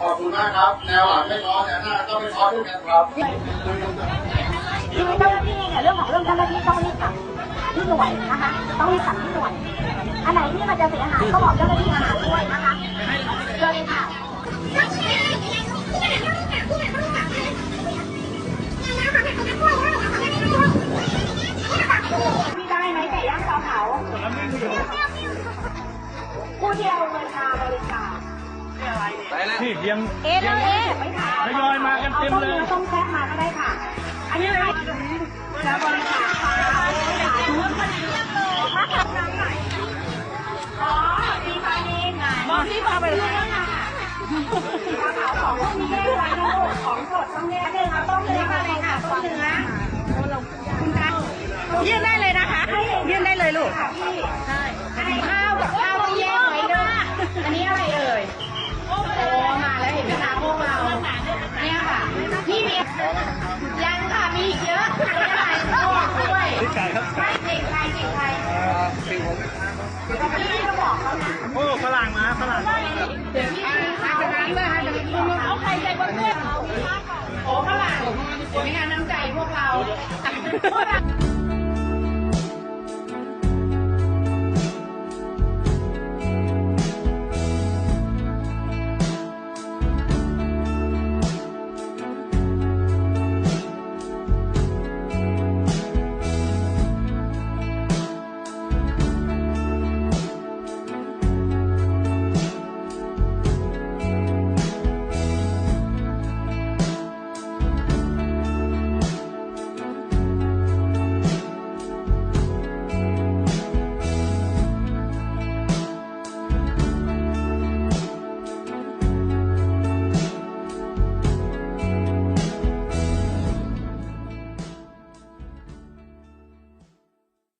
ขอบคุณมากครับ แนวหลังไม่ท้อแนวหน้าต้องไม่ท้อด้วยกันครับคือเจ้าหน้าที่เนี่ยเรื่องของเรื่องเจ้าหน้าที่ต้องรีบสั่งที่หน่วยนะคะ ต้องรีบสั่งที่หน่วย อันไหนที่มันจะเสียหายก็บอกเจ้าหน้าที่อาหารด้วยนะคะเชิญเลยค่ะพี่ได้ไหมไก่ย่างเตาเผาผู้ที่เอาเงินมาบริจาค นี่ยังเอ๊ะเอ๊ะไม่ทานทยอยมากันเต็มเลยอาต้มแซ่บมาก็ได้ค่ะ อันนี้อะไรแล้วบริจาคค่ะอ๋อมีปลาเองไงมองที่ปลาไปเลยค่ะของพวกนี้ได้ไว้นะลูกของสดต้องแยกเลยค่ะต้มเนื้อมาเลยค่ะต้มเนื้อคุณคะยื่นได้เลยนะคะยื่นได้เลยลูกค่ะพี่ใช่ โอ้ฝรั่งมาฝรั่งเดี๋ยวพี่อาจจะนั้นเลยอาจจะเป็นเอาใครใจบนเพื่อนโอ้ฝรั่งไม่งานน้ำใจพวกเรา